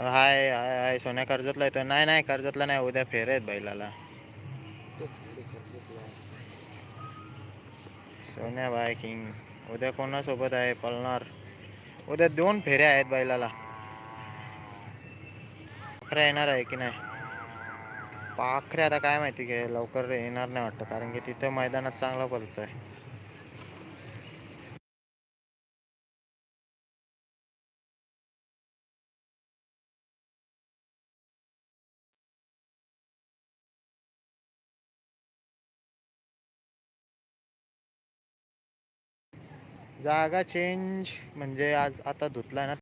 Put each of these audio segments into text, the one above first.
हाय हाय हाय सोन्या कर्जतला येतो नाही नाही कर्जतला नाही उद्या फेर आहेत बैलाला. सोन्या बाय किंग. उद्या कोणासोबत आहे पळणार? उद्या दोन फेऱ्या आहेत बैलाला. पाखऱ्या येणार आहे की नाही? पाखऱ्या आता काय माहिती काय लवकर येणार नाही वाटतं कारण की तिथं मैदानात चांगला पलतोय जागा चेंज म्हणजे आज आता धुतलाय ना.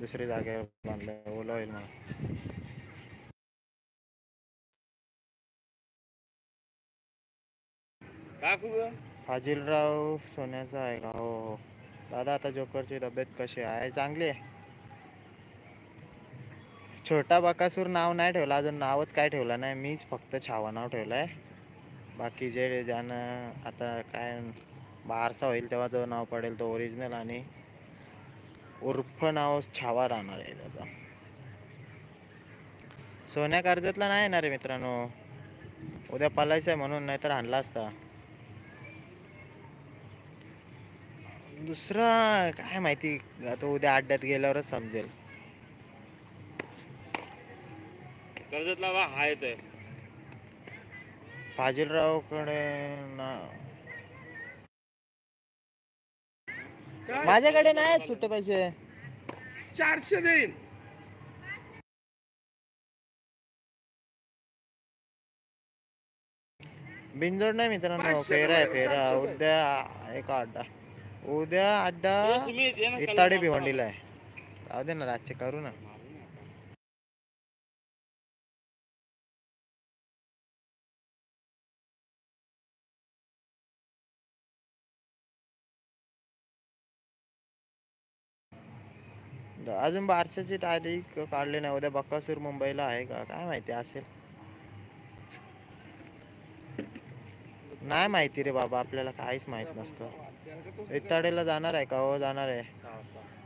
दुसरी जागेवर बांधलं ओलं होईल म्हणून. फाजिलराव सोन्याचा आहे का? हो हो. दादा आता जोकरची तब्येत कशी आहे? चांगली आहे? छोटा बकासूर नाव नाही ठेवलं अजून नावच काय ठेवलं नाही. मीच फक्त छावा नाव ठेवलं आहे बाकी जे ज्यानं आता काय बारसा होईल तेव्हा जो नाव पडेल तो ओरिजिनल आणि उर्फ नाव छावा राहणार आहे त्याचा. सोन्या कर्जतला नाही येणार आहे मित्रांनो. उद्या पलायचं आहे म्हणून नाहीतर आणला असता. दुसरा काय माहिती आता उद्या अड्ड्यात गेल्यावरच समजेल. कर्जतला बा हा येतोय. फाजिलरावकडे ना माझ्याकडे नाही सुट्टे पैसे. चारशे देईन. बिनजोड नाही मित्रांनो फेरा आहे फेरा. उद्या एक अड्डा उद्या अड्डा कल्याण भिवंडीला आहे. राहू दे ना रातचे करू ना. अजून बारशाची तारीख काढली नाही. उद्या बक्कासूर मुंबईला आहे का? काय माहिती असेल. नाही माहिती रे बाबा आपल्याला काहीच माहीत नसतं. इत्ताडेला जाणार आहे का? हो जाणार आहे.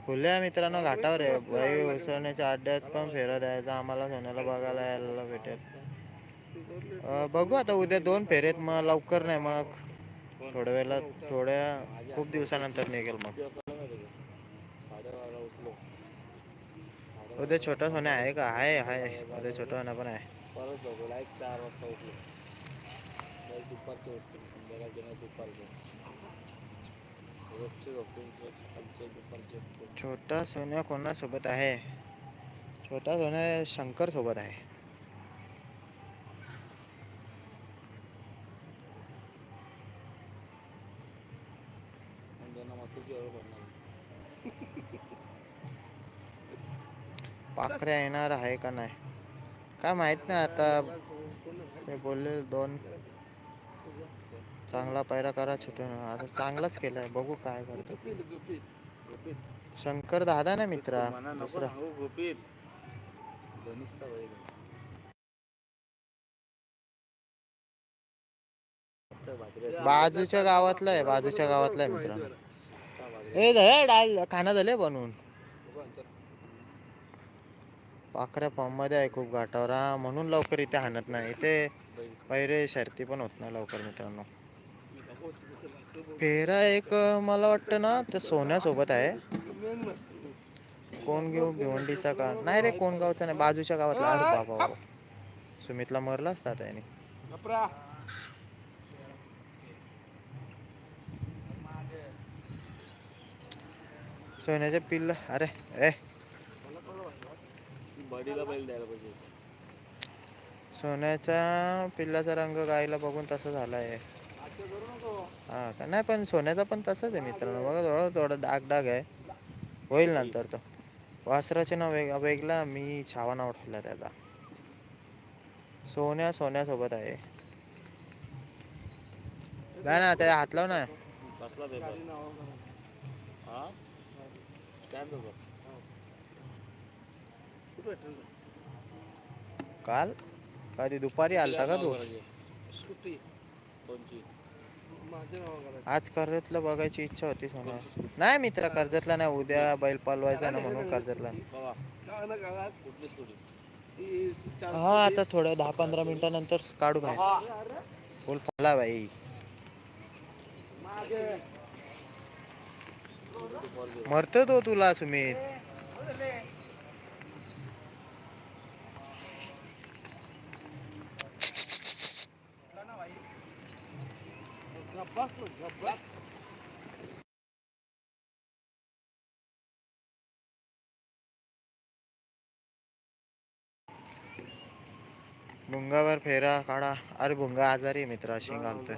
खुल्या मित्रांनो घाटावर आहे. बाई उसळण्याच्या अड्ड्यात पण फेरा द्यायचा आम्हाला सोन्याला बघायला यायला भेटेल. बघू आता उद्या दोन फेरेत. मग लवकर नाही मग थोड्या वेळेला थोड्या खूप दिवसानंतर निघेल मग. उद्या छोटा सोन्या आहे का आहे आहे उद्या छोटा सोन्या पण आहे परत झोपला एक चार वाजता उठलो। एक दुपारचं उठतो संध्याकाळचे नाही दुपारचे रोजचे झोपून सकाळचे दुपारचे उठतो. छोटा सोन्या कोणासोबत आहे छोटा सोन्या शंकर सोबत आहे आणि त्यांना मथुरची ओळख पडणार पाखऱ्या येणार आहे का नाही? काय माहीत नाही आता. ते बोलले दोन. चांगला पैरा करा छोटे. आता चांगलाच केलाय बघू काय करतो शंकर दादा ना मित्रा? दुसरा. बाजूच्या गावातला आहे. बाजूच्या गावातला आहे मित्रांनो. हे डाल. खाना झाले बनवून. पाखऱ्या फॉर्म आहे खूप घाटावर. हा म्हणून लवकर इथे हाणत नाही. इथे बैल. पैरे शर्ती पण होत नाही लवकर मित्रांनो. फेरा एक मला वाटतं ना ते सोन्यासोबत आहे. कोण घेऊ? भिवंडीचा का? नाही रे कोण गावचा नाही. बाजूच्या गावातला अरे बाबा हो. सुमितला मरला असता त्याने. सोन्याचे सोन्याच्या पिल्ल अरे ए! बडीला बैल द्यायला पाहिजे सोन्याच्या पिल्लाचा रंग गायला बघून तसा झालाय. हा का? नाही पण सोन्याचा पण तसाच आहे मित्रांनो. बघा थोडा थोडा डाग डाग आहे. होईल नंतर तो. वासराचे नाव वेग वेगळा. मी छावा नाव ठेवला त्याचा. सोन्या सोन्यासोबत आहे. नाही ना त्या हात लाव ना. कसला पेपर हा? स्टॅम्प पेपर काल? कधी दुपारी आलता का तू. आज कर्जतला बघायची इच्छा होती सोन्या नाही मित्र कर्जतला नाही. उद्या बैल पालवायचा ना म्हणून कर्जतला. हा. आता थोड्या दहा पंधरा मिनिटानंतर काढू बाहेर. फुल फला बाई. मरतो तो तुला सुमित. भुंगावर फेरा काढा. अरे भुंगा आजारी मित्र अशी घालतोय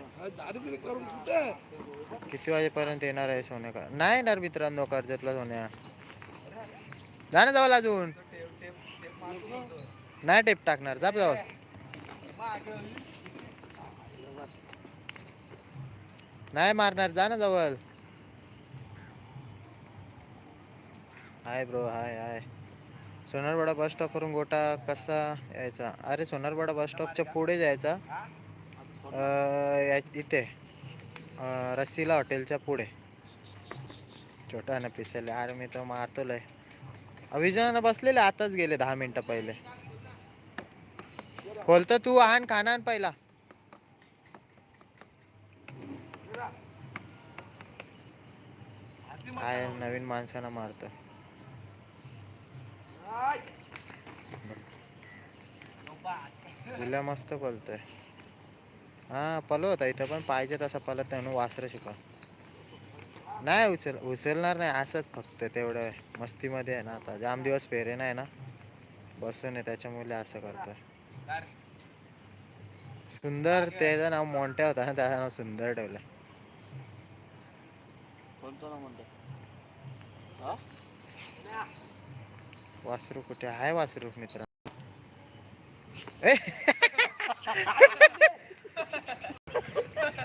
किती वाजेपर्यंत येणार आहे सोन्या का? नाही येणार मित्रांनो कर्जतला सोन्या. जा ना जावं अजून नाही टेप टाकणार जाप जावं. नाही मारणार जा ना जवळ. हाय ब्रो हाय हाय. सोनारवाडा बस स्टॉप वरून गोटा कसा यायचा? अरे सोनारवाडा बस स्टॉपच्या पुढे जायचा. इथे. रस्सीला रसीला हॉटेलच्या पुढे. छोटा ना पिसेल अरे मी तर मारतो लय. अभिजन बसलेले आताच गेले दहा मिनिटं पहिले. खोलत तू आण खाना पहिला. काय नवीन माणसानं मारत. तुला मस्त पलतोय. हा पलवता इथं पण पाहिजे तसा पलत नाही म्हणून वासरं शिकव. नाही उचल उचलणार नाही असंच फक्त तेवढं. मस्तीमध्ये आहे ना आता जाम दिवस फेरे नाही ना. बसून आहे त्याच्यामुळे असं करतोय. सुंदर त्याचं नाव मोंट्या होता ना त्याचं नाव सुंदर ठेवलं कोणतं ना म्हणतो हा? वासरू कुठे? आहे वासरू मित्र!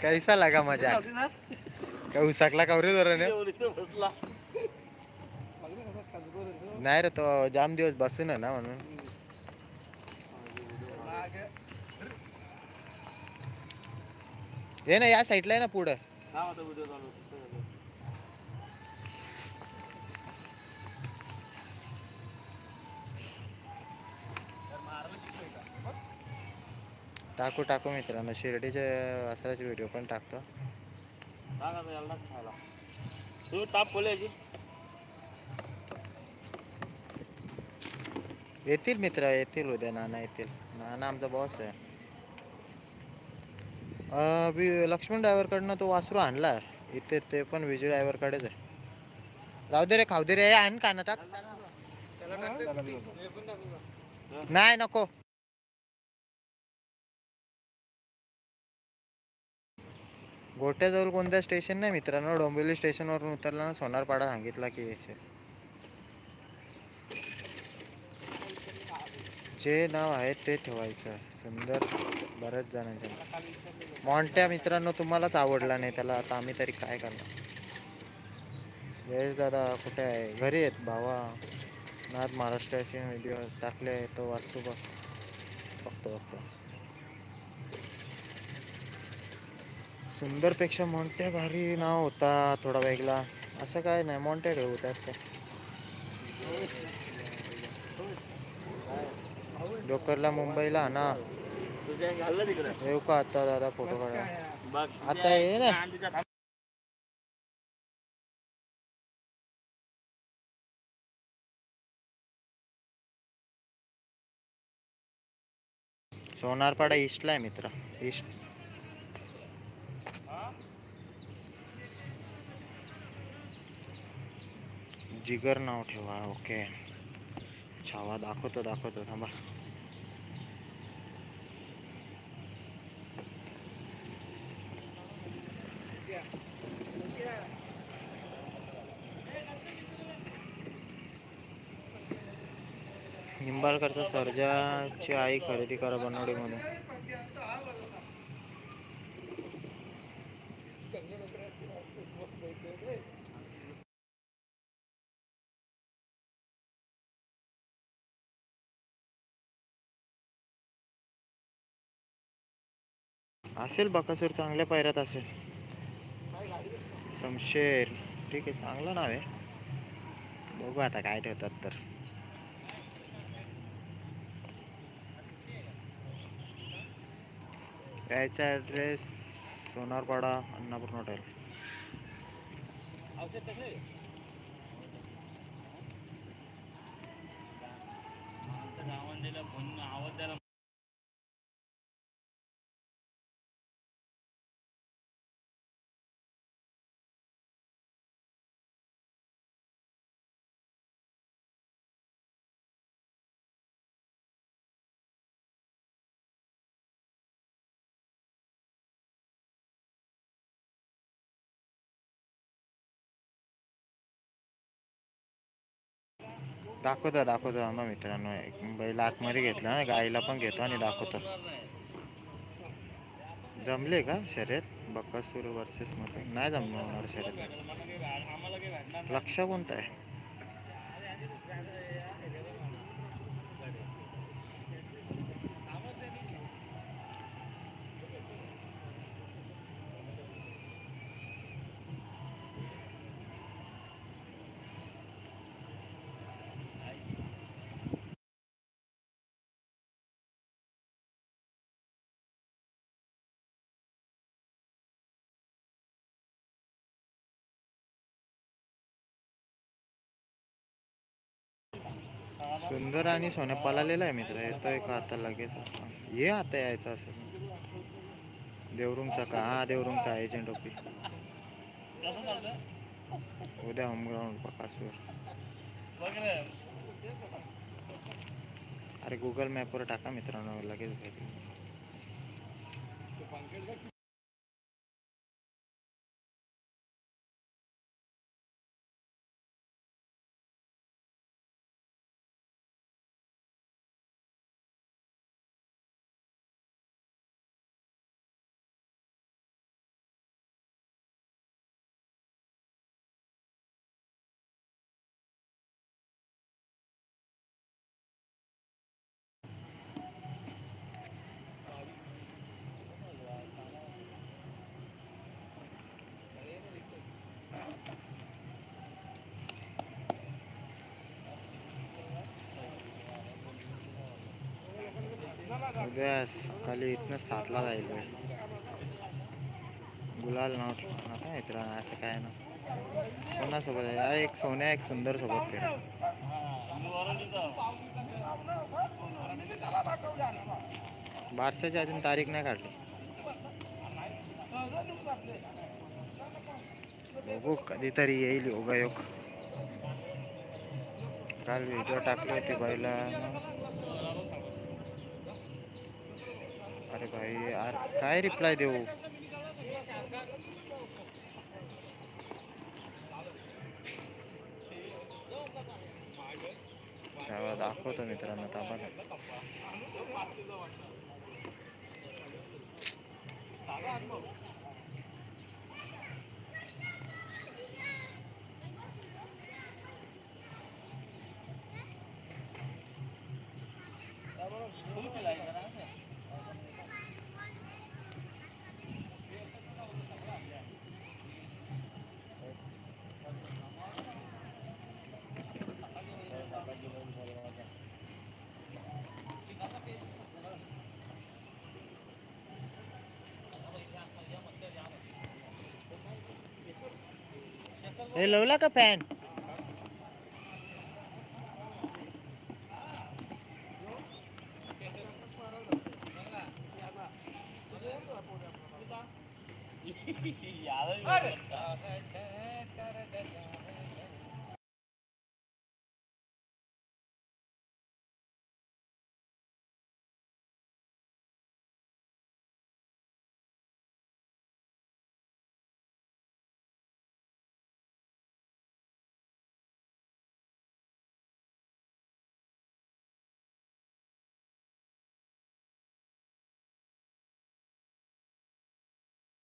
कैसा लागा मजा? काय उसाकला कवरे धरण. नाही रे तो जाम दिवस बसून ना म्हणून. ये ना या साईडला आहे ना पुढं. हा आता व्हिडिओ चालू. टाकू टाकू मित्रांनो शिर्डीचे वासराचे व्हिडिओ पण टाकतो. तू टाप खोलायची येतील मित्र येतील उद्या नाना येतील. नाना आमचा बॉस आहे. लक्ष्मण ड्रायव्हरकडनं तो वासरू आणला इथे ते पण विजय ड्रायव्हरकडेच आहे. राहू दे रे खाऊ दे रे. आण का ना नाही नको. गोट्याजवळ कोणत्या स्टेशन नाही मित्रांनो. डोंबिवली स्टेशनवरून उतरला ना सोनारपाडा सांगितला की जे नाव आहे ते ठेवायचं. सुंदर. बऱ्याच जणांच्या मॉन्ट्या मित्रांनो तुम्हालाच आवडला नाही. त्याला आता आम्ही तरी काय करणार? जयेश दादा कुठे आहे? घरी आहेत. भावा नाथ महाराष्ट्राचे व्हिडिओ टाकले तो वाचतो बघ. बघतो बघतो. सुंदरपेक्षा मोंट्या भारी नाव होता थोडा वेगळा. असं काय नाही. मोंट्या ठेवू त्यात काय? डोकरला मुंबईला ना तुझ्या तिकडे येऊ का आता दादा फोटो काढा. बघ आता ये ना. सोनारपाडा ईस्टला आहे मित्र ईस्ट जिगर नाव ठेवा ओके छावा दाखवतो दाखवतो थांबा. निंबाळकरचा सर्जाची आई खरेदी करा बनवडी म्हणून असेल बकासूर चांगल्या पायऱ्यात असेल. शमशेर ठीक आहे चांगलं नाव आहे. बघू आता काय ठेवतात तर. यायचा ॲड्रेस सोनारपाडा अन्नापूर्ण हॉटेल गावांना दाखवतो दाखवतो आम्हा मित्रांनो. एक बैल आतमध्ये घेतला ना गाईला पण घेतो आणि दाखवतो. जमले का शर्यत? बक्कासूर वर्सेस मध्ये नाही जमणार शर्यत. लक्ष कोणतं आहे? सुंदर आणि सोन्या आहे मित्र. येतोय का आता लगेच? ये आता यायचं असेल देवरुंगचा का? हा देवरुंगचा एजंट ओपी उद्या होमग्राऊंड बकासूर अरे गुगल मॅपवर टाका मित्रांनो लगेच भेटेल. उद्या सकाळी इथनं सातला जाईल गुलाल नाव ठेवा इथं मित्रांनो असं काय ना कोणासोबत आहे? अरे एक सोन्या एक सुंदर सोबत फिरा. बारशाची अजून तारीख नाही काढली. बघू कधीतरी येईल योगायोग. काल व्हिडिओ टाकले होते बाईला. अरे भाई यार काय रिप्लाय देऊ दाखवतो मित्रांनो थांबा ना. हे लावला का फॅन